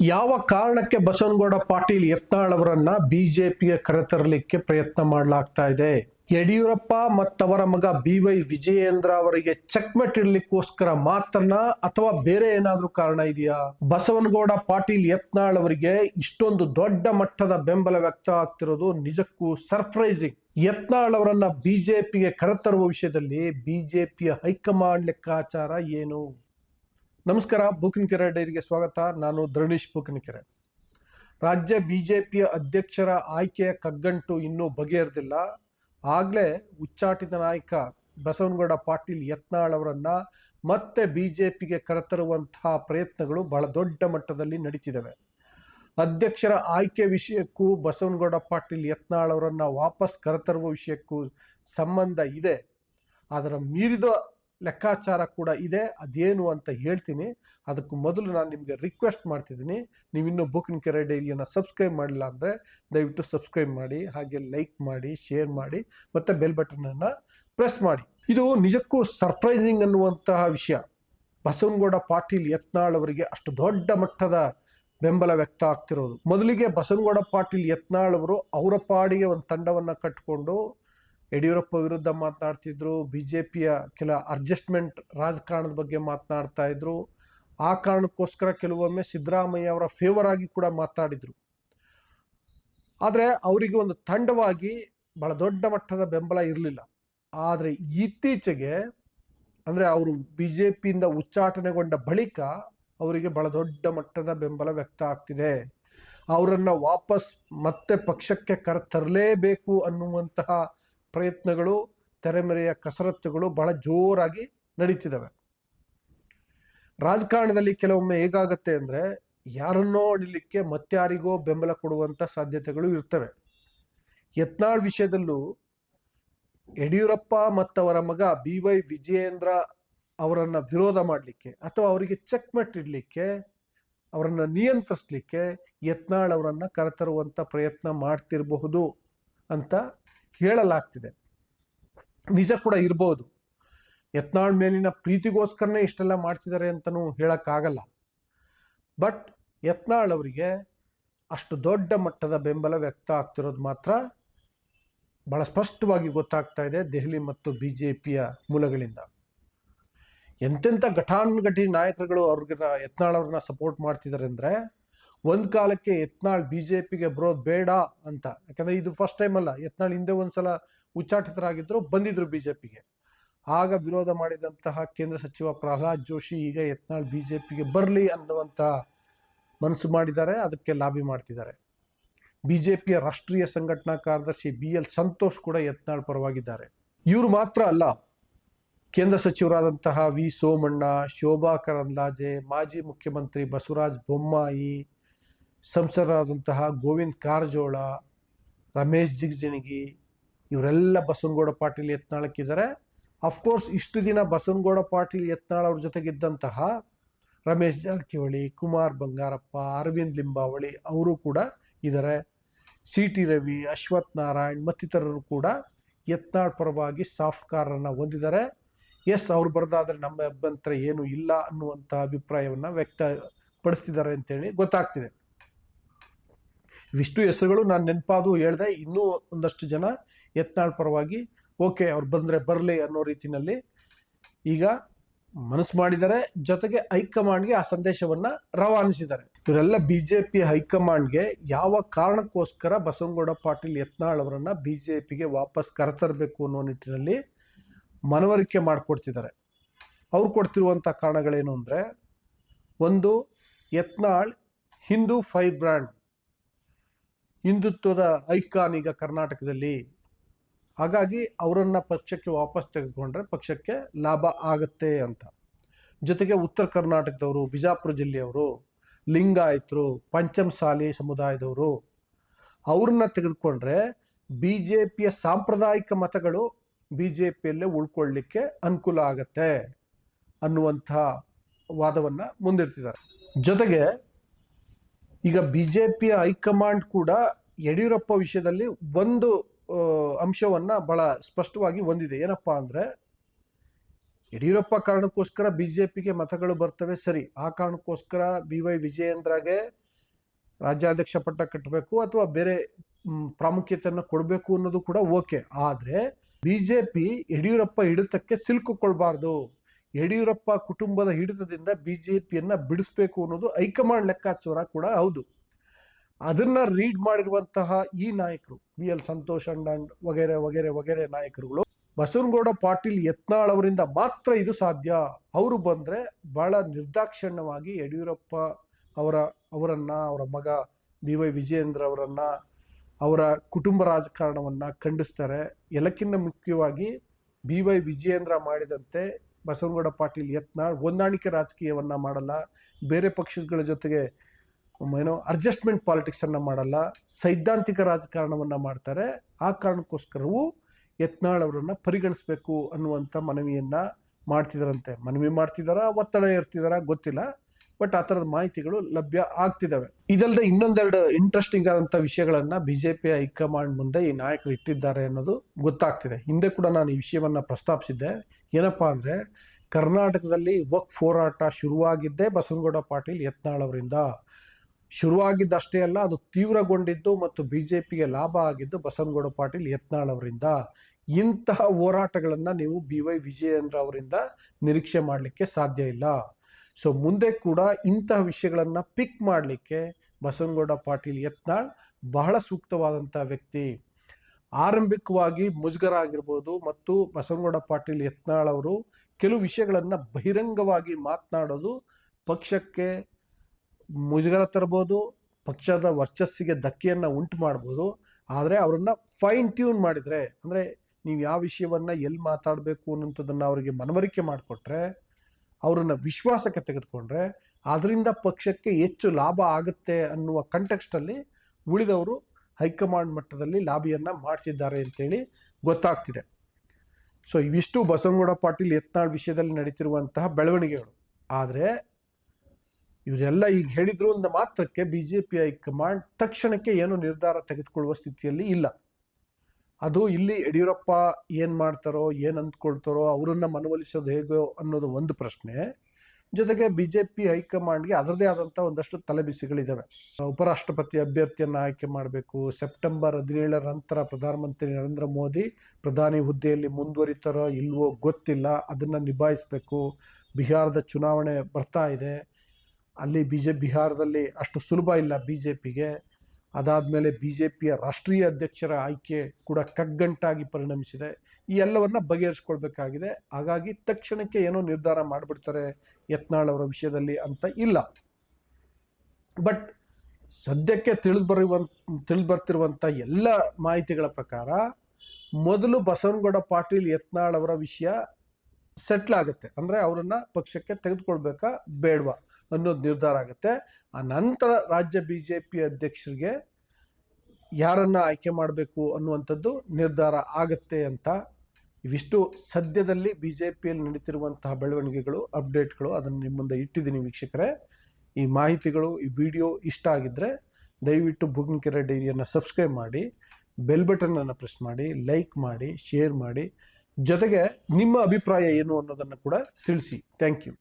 ಯಾವ ಕಾರಣಕ್ಕೆ ಬಸವನಗೌಡ ಪಾಟೀಲ್ ಯತ್ನಾಳ್ ಅವರನ್ನ ಬಿಜೆಪಿಗೆ ಕರೆತರಲಿಕ್ಕೆ ಪ್ರಯತ್ನ ಮಾಡಲಾಗ್ತಾ ಇದೆ? ಯಡಿಯೂರಪ್ಪ ಮತ್ತವರ ಮಗ ಬಿ ವೈ ವಿಜಯೇಂದ್ರ ಅವರಿಗೆ ಚೆಕ್ಮೆಟ್ ಇಡ್ಲಿಕ್ಕೋಸ್ಕರ ಮಾತ್ರನ ಅಥವಾ ಬೇರೆ ಏನಾದ್ರೂ ಕಾರಣ ಇದೆಯಾ? ಬಸವನಗೌಡ ಪಾಟೀಲ್ ಯತ್ನಾಳ್ ಅವರಿಗೆ ಇಷ್ಟೊಂದು ದೊಡ್ಡ ಮಟ್ಟದ ಬೆಂಬಲ ವ್ಯಕ್ತ ಆಗ್ತಿರೋದು ನಿಜಕ್ಕೂ ಸರ್ಪ್ರೈಸಿಂಗ್. ಯತ್ನಾಳ್ ಅವರನ್ನ ಬಿಜೆಪಿಗೆ ಕರೆತರುವ ವಿಷಯದಲ್ಲಿ ಬಿಜೆಪಿಯ ಹೈಕಮಾಂಡ್ ಲೆಕ್ಕಾಚಾರ ಏನು? ನಮಸ್ಕಾರ, ಬೂಕಿನಕೆರೆ ಡೈರಿಗೆ ಸ್ವಾಗತ. ನಾನು ಧರಣೀಶ್ ಬೂಕಿನಕೆರೆ. ರಾಜ್ಯ ಬಿಜೆಪಿಯ ಅಧ್ಯಕ್ಷರ ಆಯ್ಕೆಯ ಕಗ್ಗಂಟು ಇನ್ನೂ ಬಗೆಹರಿದಿಲ್ಲ. ಆಗಲೇ ಉಚ್ಚಾಟಿತ ನಾಯಕ ಬಸವನಗೌಡ ಪಾಟೀಲ್ ಯತ್ನಾಳ್ ಅವರನ್ನ ಮತ್ತೆ ಬಿಜೆಪಿಗೆ ಕರೆತರುವಂತಹ ಪ್ರಯತ್ನಗಳು ಬಹಳ ದೊಡ್ಡ ಮಟ್ಟದಲ್ಲಿ ನಡೀತಿದ್ದಾವೆ ಅಧ್ಯಕ್ಷರ ಆಯ್ಕೆ ವಿಷಯಕ್ಕೂ ಬಸವನಗೌಡ ಪಾಟೀಲ್ ಯತ್ನಾಳ್ ಅವರನ್ನ ವಾಪಸ್ ಕರೆತರುವ ವಿಷಯಕ್ಕೂ ಸಂಬಂಧ ಇದೆ. ಅದರ ಮೀರಿದ ಲೆಕ್ಕಾಚಾರ ಕೂಡ ಇದೆ. ಅದೇನು ಅಂತ ಹೇಳ್ತೀನಿ. ಅದಕ್ಕೂ ಮೊದಲು ನಾನು ನಿಮಗೆ ರಿಕ್ವೆಸ್ಟ್ ಮಾಡ್ತಿದ್ದೀನಿ. ನೀವು ಇನ್ನೂ ಬುಕ್ಕಿನ ಕೆರೆ ಡೈರಿಯನ್ನು ಸಬ್ಸ್ಕ್ರೈಬ್ ಮಾಡಿಲ್ಲ ಅಂದರೆ ದಯವಿಟ್ಟು ಸಬ್ಸ್ಕ್ರೈಬ್ ಮಾಡಿ, ಹಾಗೆ ಲೈಕ್ ಮಾಡಿ ಶೇರ್ ಮಾಡಿ, ಮತ್ತು ಬೆಲ್ ಬಟನನ್ನು ಪ್ರೆಸ್ ಮಾಡಿ. ಇದು ನಿಜಕ್ಕೂ ಸರ್ಪ್ರೈಸಿಂಗ್ ಅನ್ನುವಂತಹ ವಿಷಯ. ಬಸವನಗೌಡ ಪಾಟೀಲ್ ಯತ್ನಾಳ್ ಅವರಿಗೆ ಅಷ್ಟು ದೊಡ್ಡ ಮಟ್ಟದ ಬೆಂಬಲ ವ್ಯಕ್ತ ಆಗ್ತಿರೋದು. ಮೊದಲಿಗೆ ಬಸವನಗೌಡ ಪಾಟೀಲ್ ಯತ್ನಾಳ್ ಅವರು ಅವರ ಪಾಡಿಗೆ ಒಂದು ತಂಡವನ್ನು ಕಟ್ಟಿಕೊಂಡು ಯಡಿಯೂರಪ್ಪ ವಿರುದ್ಧ ಮಾತನಾಡ್ತಿದ್ರು ಬಿ ಜೆ ಪಿಯ ಕೆಲ ಅಡ್ಜಸ್ಟ್ಮೆಂಟ್ ರಾಜಕಾರಣದ ಬಗ್ಗೆ ಮಾತನಾಡ್ತಾ ಇದ್ರು. ಆ ಕಾರಣಕ್ಕೋಸ್ಕರ ಕೆಲವೊಮ್ಮೆ ಸಿದ್ದರಾಮಯ್ಯ ಅವರ ಫೇವರ್ ಆಗಿ ಕೂಡ ಮಾತಾಡಿದ್ರು ಆದರೆ ಅವರಿಗೆ ಒಂದು ತಂಡವಾಗಿ ಬಹಳ ದೊಡ್ಡ ಮಟ್ಟದ ಬೆಂಬಲ ಇರಲಿಲ್ಲ. ಆದರೆ ಇತ್ತೀಚೆಗೆ ಅಂದರೆ ಅವರು ಬಿ ಜೆ ಪಿಯಿಂದ ಉಚ್ಚಾಟನೆಗೊಂಡ ಬಳಿಕ ಅವರಿಗೆ ಬಹಳ ದೊಡ್ಡ ಮಟ್ಟದ ಬೆಂಬಲ ವ್ಯಕ್ತ ಆಗ್ತಿದೆ. ಅವರನ್ನು ವಾಪಸ್ ಮತ್ತೆ ಪಕ್ಷಕ್ಕೆ ಕರೆತರಲೇಬೇಕು ಅನ್ನುವಂತಹ ಪ್ರಯತ್ನಗಳು, ತೆರೆಮರೆಯ ಕಸರತ್ತುಗಳು ಬಹಳ ಜೋರಾಗಿ ನಡೀತಿದ್ದಾವೆ ರಾಜಕಾರಣದಲ್ಲಿ ಕೆಲವೊಮ್ಮೆ ಹೇಗಾಗತ್ತೆ ಅಂದ್ರೆ, ಯಾರನ್ನೋ ಅಡಿಲಿಕ್ಕೆ ಮತ್ತಾರಿಗೋ ಬೆಂಬಲ ಕೊಡುವಂತ ಸಾಧ್ಯತೆಗಳು ಇರ್ತವೆ. ಯತ್ನಾಳ್ ವಿಷಯದಲ್ಲೂ ಯಡಿಯೂರಪ್ಪ ಮತ್ತವರ ಮಗ ಬಿ ವೈ ವಿಜಯೇಂದ್ರ ಅವರನ್ನ ವಿರೋಧ ಮಾಡಲಿಕ್ಕೆ ಅಥವಾ ಅವರಿಗೆ ಚೆಕ್ಮೆಟ್ ಇಡಲಿಕ್ಕೆ, ಅವರನ್ನು ನಿಯಂತ್ರಿಸ್ಲಿಕ್ಕೆ ಯತ್ನಾಳ್ ಅವರನ್ನು ಕರೆತರುವಂತ ಪ್ರಯತ್ನ ಮಾಡ್ತಿರಬಹುದು ಅಂತ ಹೇಳಲಾಗ್ತಿದೆ ನಿಜ ಕೂಡ ಇರ್ಬೋದು. ಯತ್ನಾಳ್ ಮೇಲಿನ ಪ್ರೀತಿಗೋಸ್ಕರನೇ ಇಷ್ಟೆಲ್ಲ ಮಾಡ್ತಿದ್ದಾರೆ ಅಂತಲೂ ಹೇಳೋಕ್ಕಾಗಲ್ಲ. ಬಟ್ ಯತ್ನಾಳ್ ಅವರಿಗೆ ಅಷ್ಟು ದೊಡ್ಡ ಮಟ್ಟದ ಬೆಂಬಲ ವ್ಯಕ್ತ ಆಗ್ತಿರೋದು ಮಾತ್ರ ಬಹಳ ಸ್ಪಷ್ಟವಾಗಿ ಗೊತ್ತಾಗ್ತಾ ಇದೆ ದೆಹಲಿ ಮತ್ತು ಬಿ ಜೆ ಪಿಯ ಮೂಲಗಳಿಂದ. ಎಂತೆಂಥ ಘಟಾನುಘಟಿ ನಾಯಕರುಗಳು ಅವ್ರಿಗೆ ಯತ್ನಾಳ್ ಅವ್ರನ್ನ ಸಪೋರ್ಟ್ ಮಾಡ್ತಿದ್ದಾರೆ ಅಂದರೆ ಒಂದು ಕಾಲಕ್ಕೆ ಯತ್ನಾಳ್ ಬಿ ಜೆ ಪಿಗೆ ಬರೋದು ಬೇಡ ಅಂತ. ಯಾಕಂದರೆ ಇದು ಫಸ್ಟ್ ಟೈಮ್ ಅಲ್ಲ. ಯತ್ನಾಳ್ ಹಿಂದೆ ಒಂದ್ಸಲ ಉಚ್ಚಾಟಿತರಾಗಿದ್ದರು ಬಂದಿದ್ರು ಬಿ ಜೆ ಪಿಗೆ ಆಗ ವಿರೋಧ ಮಾಡಿದಂತಹ ಕೇಂದ್ರ ಸಚಿವ ಪ್ರಹ್ಲಾದ್ ಜೋಶಿ ಈಗ ಯತ್ನಾಳ್ ಬಿ ಜೆ ಪಿಗೆ ಬರಲಿ ಅನ್ನುವಂಥ ಮನಸ್ಸು ಮಾಡಿದ್ದಾರೆ, ಅದಕ್ಕೆ ಲಾಬಿ ಮಾಡ್ತಿದ್ದಾರೆ. ಬಿ ಜೆ ಪಿಯ ರಾಷ್ಟ್ರೀಯ ಸಂಘಟನಾ ಕಾರ್ಯದರ್ಶಿ ಬಿ ಎಲ್ ಸಂತೋಷ್ ಕೂಡ ಯತ್ನಾಳ್ ಪರವಾಗಿದ್ದಾರೆ. ಇವರು ಮಾತ್ರ ಅಲ್ಲ. ಕೇಂದ್ರ ಸಚಿವರಾದಂತಹ ವಿ ಸೋಮಣ್ಣ, ಶೋಭಾ ಕರಂದ್ಲಾಜೆ, ಮಾಜಿ ಮುಖ್ಯಮಂತ್ರಿ ಬಸವರಾಜ್ ಬೊಮ್ಮಾಯಿ ಸಂಸದರಾದಂತಹ ಗೋವಿಂದ್ ಕಾರಜೋಳ, ರಮೇಶ್ ಜಿಗ್ಜಿಣಗಿ, ಇವರೆಲ್ಲ ಬಸವನಗೌಡ ಪಾಟೀಲ್ ಯತ್ನಾಳಕ್ಕಿದ್ದಾರೆ. ಅಫ್ಕೋರ್ಸ್ ಇಷ್ಟು ದಿನ ಬಸವನಗೌಡ ಪಾಟೀಲ್ ಯತ್ನಾಳ ಅವ್ರ ಜೊತೆಗಿದ್ದಂತಹ ರಮೇಶ್ ಜಾರಕಿಹೊಳಿ, ಕುಮಾರ್ ಬಂಗಾರಪ್ಪ, ಅರವಿಂದ್ ಲಿಂಬಾವಳಿ ಅವರು ಕೂಡ ಇದ್ದಾರೆ. ಸಿ ಟಿ ರವಿ, ಅಶ್ವಥ್ ನಾರಾಯಣ್ ಮತ್ತಿತರರು ಕೂಡ ಯತ್ನಾಳ್ ಪರವಾಗಿ ಸಾಫ್ಟ್ ಕಾರನ್ನು ಹೊಂದಿದ್ದಾರೆ. ಎಸ್ ಅವ್ರು ಬರೆದಾದ್ರೆ ನಮ್ಮ ಅಭ್ಯಂತರ ಏನು ಇಲ್ಲ ಅನ್ನುವಂಥ ಅಭಿಪ್ರಾಯವನ್ನು ವ್ಯಕ್ತಪಡಿಸ್ತಿದ್ದಾರೆ ಅಂತೇಳಿ ಗೊತ್ತಾಗ್ತಿದೆ. ಇವಿಷ್ಟು ಹೆಸರುಗಳು ನಾನು ನೆನಪಾದು ಹೇಳಿದೆ, ಇನ್ನೂ ಒಂದಷ್ಟು ಜನ ಯತ್ನಾಳ್ ಪರವಾಗಿ ಓಕೆ ಅವ್ರು ಬಂದರೆ ಬರಲಿ ಅನ್ನೋ ರೀತಿಯಲ್ಲಿ ಈಗ ಮನಸ್ಸು ಮಾಡಿದ್ದಾರೆ ಜೊತೆಗೆ ಹೈಕಮಾಂಡ್ಗೆ ಆ ಸಂದೇಶವನ್ನು ರವಾನಿಸಿದ್ದಾರೆ ಇವರೆಲ್ಲ ಬಿ ಜೆ ಪಿ ಹೈಕಮಾಂಡ್ಗೆ ಯಾವ ಕಾರಣಕ್ಕೋಸ್ಕರ ಬಸವನಗೌಡ ಪಾಟೀಲ್ ಯತ್ನಾಳ್ ಅವರನ್ನು ಬಿ ಜೆ ಪಿಗೆ ವಾಪಸ್ ಕರೆತರಬೇಕು ಅನ್ನೋ ನಿಟ್ಟಿನಲ್ಲಿ ಮನವರಿಕೆ ಮಾಡಿಕೊಡ್ತಿದ್ದಾರೆ ಅವ್ರು ಕೊಡ್ತಿರುವಂಥ ಕಾರಣಗಳೇನು ಅಂದರೆ, ಒಂದು ಯತ್ನಾಳ್ ಹಿಂದೂ ಫೈರ್ ಬ್ರ್ಯಾಂಡ್ ಹಿಂದುತ್ವದ ಐಕಾನ್ ಈಗ ಕರ್ನಾಟಕದಲ್ಲಿ. ಹಾಗಾಗಿ ಅವರನ್ನ ಪಕ್ಷಕ್ಕೆ ವಾಪಸ್ ತೆಗೆದುಕೊಂಡ್ರೆ ಪಕ್ಷಕ್ಕೆ ಲಾಭ ಆಗುತ್ತೆ ಅಂತ. ಜೊತೆಗೆ ಉತ್ತರ ಕರ್ನಾಟಕದವರು, ಬಿಜಾಪುರ ಜಿಲ್ಲೆಯವರು, ಲಿಂಗಾಯತರು ಪಂಚಮಸಾಲಿ ಸಮುದಾಯದವರು, ಅವ್ರನ್ನ ತೆಗೆದುಕೊಂಡ್ರೆ ಬಿ ಜೆ ಪಿಯ ಸಾಂಪ್ರದಾಯಿಕ ಮತಗಳು ಬಿ ಜೆ ಪಿಯಲ್ಲೇ ಉಳ್ಕೊಳ್ಳಿಕ್ಕೆ ಅನುಕೂಲ ಆಗತ್ತೆ ಅನ್ನುವಂಥ ವಾದವನ್ನು ಮುಂದಿರ್ತಿದ್ದಾರೆ ಜೊತೆಗೆ ಈಗ ಬಿ ಜೆ ಪಿಯ ಹೈಕಮಾಂಡ್ ಕೂಡ ಯಡಿಯೂರಪ್ಪ ವಿಷಯದಲ್ಲಿ ಒಂದು ಅಂಶವನ್ನ ಬಹಳ ಸ್ಪಷ್ಟವಾಗಿ ಹೊಂದಿದೆ. ಏನಪ್ಪಾ ಅಂದ್ರೆ, ಯಡಿಯೂರಪ್ಪ ಕಾರಣಕ್ಕೋಸ್ಕರ ಬಿಜೆಪಿಗೆ ಮತಗಳು ಬರ್ತವೆ, ಸರಿ. ಆ ಕಾರಣಕ್ಕೋಸ್ಕರ ಬಿ ವೈ ವಿಜಯೇಂದ್ರಗೆ ರಾಜ್ಯಾಧ್ಯಕ್ಷ ಪಟ್ಟ ಕಟ್ಟಬೇಕು ಅಥವಾ ಬೇರೆ ಪ್ರಾಮುಖ್ಯತೆಯನ್ನು ಕೊಡಬೇಕು ಅನ್ನೋದು ಕೂಡ ಓಕೆ. ಆದರೆ ಬಿ ಜೆ ಪಿ ಯಡಿಯೂರಪ್ಪ ಹಿಡಿತಕ್ಕೆ ಸಿಲುಕಿಕೊಳ್ಬಾರ್ದು ಯಡಿಯೂರಪ್ಪ ಕುಟುಂಬದ ಹಿಡಿತದಿಂದ ಬಿ ಜೆ ಪಿಯನ್ನು ಬಿಡಿಸ್ಬೇಕು ಅನ್ನೋದು ಹೈಕಮಾಂಡ್ ಲೆಕ್ಕಾಚಾರ ಕೂಡ ಹೌದು. ಅದನ್ನ ರೀಡ್ ಮಾಡಿರುವಂತಹ ಈ ನಾಯಕರು ಬಿ ಎಲ್ ಸಂತೋಷ್ ಅಂಡ್ ವಗೇರೆ ವಗೇರೆ ವಗೇರೆ ನಾಯಕರುಗಳು, ಬಸವನಗೌಡ ಪಾಟೀಲ್ ಯತ್ನಾಳ್ ಅವರಿಂದ ಮಾತ್ರ ಇದು ಸಾಧ್ಯ. ಅವರು ಬಂದ್ರೆ ಬಹಳ ನಿರ್ದಾಕ್ಷಿಣ್ಯವಾಗಿ ಯಡಿಯೂರಪ್ಪ ಅವರ, ಅವರನ್ನ, ಅವರ ಮಗ ಬಿ ವೈ ವಿಜಯೇಂದ್ರ ಅವರನ್ನ, ಅವರ ಕುಟುಂಬ ರಾಜಕಾರಣವನ್ನ ಖಂಡಿಸ್ತಾರೆ. ಎಲ್ಲಕ್ಕಿಂತ ಮುಖ್ಯವಾಗಿ ಬಿ ವೈ ವಿಜಯೇಂದ್ರ ಮಾಡಿದಂತೆ ಬಸವನಗೌಡ ಪಾಟೀಲ್ ಯತ್ನಾಳ್ ಹೊಂದಾಣಿಕೆ ರಾಜಕೀಯವನ್ನ ಮಾಡಲ್ಲ, ಬೇರೆ ಪಕ್ಷಗಳ ಜೊತೆಗೆ ಏನೋ ಅಡ್ಜಸ್ಟ್ಮೆಂಟ್ ಪಾಲಿಟಿಕ್ಸನ್ನು ಮಾಡಲ್ಲ, ಸೈದ್ಧಾಂತಿಕ ರಾಜಕಾರಣವನ್ನ ಮಾಡ್ತಾರೆ. ಆ ಕಾರಣಕ್ಕೋಸ್ಕರವೂ ಯತ್ನಾಳ್ ಅವರನ್ನು ಪರಿಗಣಿಸಬೇಕು ಅನ್ನುವಂಥ ಮನವಿಯನ್ನ ಮಾಡ್ತಿದಾರಂತೆ. ಮನವಿ ಮಾಡ್ತಿದ್ದಾರಾ ಒತ್ತಡ ಇರ್ತಿದಾರ ಗೊತ್ತಿಲ್ಲ. ಬಟ್ ಆ ಥರದ ಮಾಹಿತಿಗಳು ಲಭ್ಯ ಆಗ್ತಿದ್ದಾವೆ ಇದಲ್ಲದೆ ಇನ್ನೊಂದೆರಡು ಇಂಟ್ರೆಸ್ಟಿಂಗ್ ಆದಂಥ ವಿಷಯಗಳನ್ನ ಬಿಜೆಪಿ ಹೈಕಮಾಂಡ್ ಮುಂದೆ ಈ ನಾಯಕರು ಇಟ್ಟಿದ್ದಾರೆ ಅನ್ನೋದು ಗೊತ್ತಾಗ್ತಿದೆ. ಹಿಂದೆ ಕೂಡ ನಾನು ಈ ವಿಷಯವನ್ನ ಪ್ರಸ್ತಾಪಿಸಿದ್ದೆ. ಏನಪ್ಪಾ ಅಂದ್ರೆ, ಕರ್ನಾಟಕದಲ್ಲಿ ವಕ್ ಹೋರಾಟ ಶುರುವಾಗಿದ್ದೇ ಬಸವನಗೌಡ ಪಾಟೀಲ್ ಯತ್ನಾಳ್ ಅವರಿಂದ. ಶುರುವಾಗಿದ್ದಷ್ಟೇ ಅಲ್ಲ, ಅದು ತೀವ್ರಗೊಂಡಿದ್ದು ಮತ್ತು ಬಿಜೆಪಿಗೆ ಲಾಭ ಆಗಿದ್ದು ಬಸವನಗೌಡ ಪಾಟೀಲ್ ಯತ್ನಾಳ್ ಅವರಿಂದ. ಇಂತಹ ಹೋರಾಟಗಳನ್ನು ನೀವು ಬಿ ವೈ ವಿಜಯೇಂದ್ರ ಅವರಿಂದ ನಿರೀಕ್ಷೆ ಮಾಡಲಿಕ್ಕೆ ಸಾಧ್ಯ ಇಲ್ಲ. ಸೊ ಮುಂದೆ ಕೂಡ ಇಂತಹ ವಿಷಯಗಳನ್ನು ಪಿಕ್ ಮಾಡಲಿಕ್ಕೆ ಬಸವನಗೌಡ ಪಾಟೀಲ್ ಯತ್ನಾಳ್ ಬಹಳ ಸೂಕ್ತವಾದಂಥ ವ್ಯಕ್ತಿ. ಆರಂಭಿಕವಾಗಿ ಮುಜುಗರ ಆಗಿರ್ಬೋದು ಮತ್ತು ಬಸವನಗೌಡ ಪಾಟೀಲ್ ಯತ್ನಾಳ್ ಅವರು ಕೆಲವು ವಿಷಯಗಳನ್ನು ಬಹಿರಂಗವಾಗಿ ಮಾತನಾಡೋದು ಪಕ್ಷಕ್ಕೆ ಮುಜುಗರ ತರ್ಬೋದು, ಪಕ್ಷದ ವರ್ಚಸ್ಸಿಗೆ ಧಕ್ಕೆಯನ್ನು ಉಂಟು ಮಾಡ್ಬೋದು. ಆದರೆ ಅವರನ್ನು ಫೈನ್ ಟ್ಯೂನ್ ಮಾಡಿದರೆ, ಅಂದರೆ ನೀವು ಯಾವ ವಿಷಯವನ್ನು ಎಲ್ಲಿ ಮಾತಾಡಬೇಕು ಅನ್ನೋಂಥದ್ದನ್ನು ಅವರಿಗೆ ಮನವರಿಕೆ ಮಾಡಿಕೊಟ್ರೆ ಅವರನ್ನು ವಿಶ್ವಾಸಕ್ಕೆ ತೆಗೆದುಕೊಂಡ್ರೆ ಅದರಿಂದ ಪಕ್ಷಕ್ಕೆ ಹೆಚ್ಚು ಲಾಭ ಆಗುತ್ತೆ ಅನ್ನುವ ಕಂಟೆಕ್ಸ್ಟಲ್ಲಿ ಉಳಿದವರು ಹೈಕಮಾಂಡ್ ಮಟ್ಟದಲ್ಲಿ ಲಾಬಿಯನ್ನು ಮಾಡ್ತಿದ್ದಾರೆ ಅಂತೇಳಿ ಗೊತ್ತಾಗ್ತಿದೆ. ಸೊ ಇವಿಷ್ಟು ಬಸವನಗೌಡ ಪಾಟೀಲ್ ಯತ್ನಾಳ್ ವಿಷಯದಲ್ಲಿ ನಡೀತಿರುವಂತಹ ಬೆಳವಣಿಗೆಗಳು. ಆದರೆ, ಇವರೆಲ್ಲ ಈಗ ಹೇಳಿದ್ರು ಅಂದ ಮಾತ್ರಕ್ಕೆ ಬಿ ಜೆ ಪಿ ಹೈಕಮಾಂಡ್ ತಕ್ಷಣಕ್ಕೆ ಏನು ನಿರ್ಧಾರ ತೆಗೆದುಕೊಳ್ಳುವ ಸ್ಥಿತಿಯಲ್ಲಿ ಇಲ್ಲ. ಅದು ಇಲ್ಲಿ ಯಡಿಯೂರಪ್ಪ ಏನು ಮಾಡ್ತಾರೋ, ಏನು ಅಂದ್ಕೊಳ್ತಾರೋ, ಅವರನ್ನು ಮನವೊಲಿಸೋದು ಹೇಗೋ ಅನ್ನೋದು ಒಂದು ಪ್ರಶ್ನೆ. ಜೊತೆಗೆ ಬಿ ಜೆ ಪಿ ಹೈಕಮಾಂಡ್ಗೆ ಅದರದೇ ಆದಂಥ ಒಂದಷ್ಟು ತಲೆಬಿಸಿಗಳಿದ್ದಾವೆ ಉಪರಾಷ್ಟ್ರಪತಿ ಅಭ್ಯರ್ಥಿಯನ್ನು ಆಯ್ಕೆ ಮಾಡಬೇಕು. ಸೆಪ್ಟೆಂಬರ್ ಹದಿನೇಳರ ನಂತರ ಪ್ರಧಾನಮಂತ್ರಿ ನರೇಂದ್ರ ಮೋದಿ ಪ್ರಧಾನಿ ಹುದ್ದೆಯಲ್ಲಿ ಮುಂದುವರಿತಾರೋ ಇಲ್ವೋ ಗೊತ್ತಿಲ್ಲ. ಅದನ್ನು ನಿಭಾಯಿಸಬೇಕು. ಬಿಹಾರದ ಚುನಾವಣೆ ಬರ್ತಾ ಇದೆ. ಅಲ್ಲಿ ಬಿ ಜೆ ಬಿಹಾರದಲ್ಲಿ ಅಷ್ಟು ಸುಲಭ ಇಲ್ಲ ಬಿ ಜೆ ಪಿಗೆ ಅದಾದಮೇಲೆ ಬಿ ಜೆ ಪಿಯ ರಾಷ್ಟ್ರೀಯ ಅಧ್ಯಕ್ಷರ ಆಯ್ಕೆ ಕೂಡ ಕಗ್ಗಂಟಾಗಿ ಪರಿಣಮಿಸಿದೆ. ಈ ಎಲ್ಲವನ್ನ ಬಗೆಹರಿಸ್ಕೊಳ್ಬೇಕಾಗಿದೆ. ಹಾಗಾಗಿ ತಕ್ಷಣಕ್ಕೆ ಏನೋ ನಿರ್ಧಾರ ಮಾಡಿಬಿಡ್ತಾರೆ ಯತ್ನಾಳ್ ಅವರ ವಿಷಯದಲ್ಲಿ ಅಂತ ಇಲ್ಲ. ಬಟ್ ಸದ್ಯಕ್ಕೆ ತಿಳಿದು ಬರುವ ತಿಳಿದು ಬರ್ತಿರುವಂಥ ಎಲ್ಲ ಮಾಹಿತಿಗಳ ಪ್ರಕಾರ ಮೊದಲು ಬಸವನಗೌಡ ಪಾಟೀಲ್ ಯತ್ನಾಳ್ ಅವರ ವಿಷಯ ಸೆಟ್ಲ್ ಆಗುತ್ತೆ. ಅಂದರೆ ಅವರನ್ನು ಪಕ್ಷಕ್ಕೆ ತೆಗೆದುಕೊಳ್ಬೇಕಾ ಬೇಡವಾ? ಅನ್ನೋದು ನಿರ್ಧಾರ ಆಗುತ್ತೆ. ಆ ನಂತರ ರಾಜ್ಯ ಬಿ ಜೆ ಪಿ ಅಧ್ಯಕ್ಷರಿಗೆ ಯಾರನ್ನ ಆಯ್ಕೆ ಮಾಡಬೇಕು ಅನ್ನುವಂಥದ್ದು ನಿರ್ಧಾರ ಆಗತ್ತೆ ಅಂತ ಇವಿಷ್ಟು ಸದ್ಯದಲ್ಲಿ ಬಿ ಜೆ ಪಿಯಲ್ಲಿ ನಡೀತಿರುವಂತಹ ಬೆಳವಣಿಗೆಗಳು, ಅಪ್ಡೇಟ್ಗಳು ಅದನ್ನು ನಿಮ್ಮ ಮುಂದೆ ಇಟ್ಟಿದ್ದೀನಿ ವೀಕ್ಷಕರೇ. ಈ ಮಾಹಿತಿಗಳು, ಈ ವಿಡಿಯೋ ಇಷ್ಟ ಆಗಿದ್ದರೆ ದಯವಿಟ್ಟು ಬುಗ್ನಿಕೆರೆ ಡೈರಿಯನ್ನು ಸಬ್ಸ್ಕ್ರೈಬ್ ಮಾಡಿ, ಬೆಲ್ ಬಟನನ್ನು ಪ್ರೆಸ್ ಮಾಡಿ, ಲೈಕ್ ಮಾಡಿ, ಶೇರ್ ಮಾಡಿ. ಜೊತೆಗೆ ನಿಮ್ಮ ಅಭಿಪ್ರಾಯ ಏನು ಅನ್ನೋದನ್ನು ಕೂಡ ತಿಳಿಸಿ. Thank you.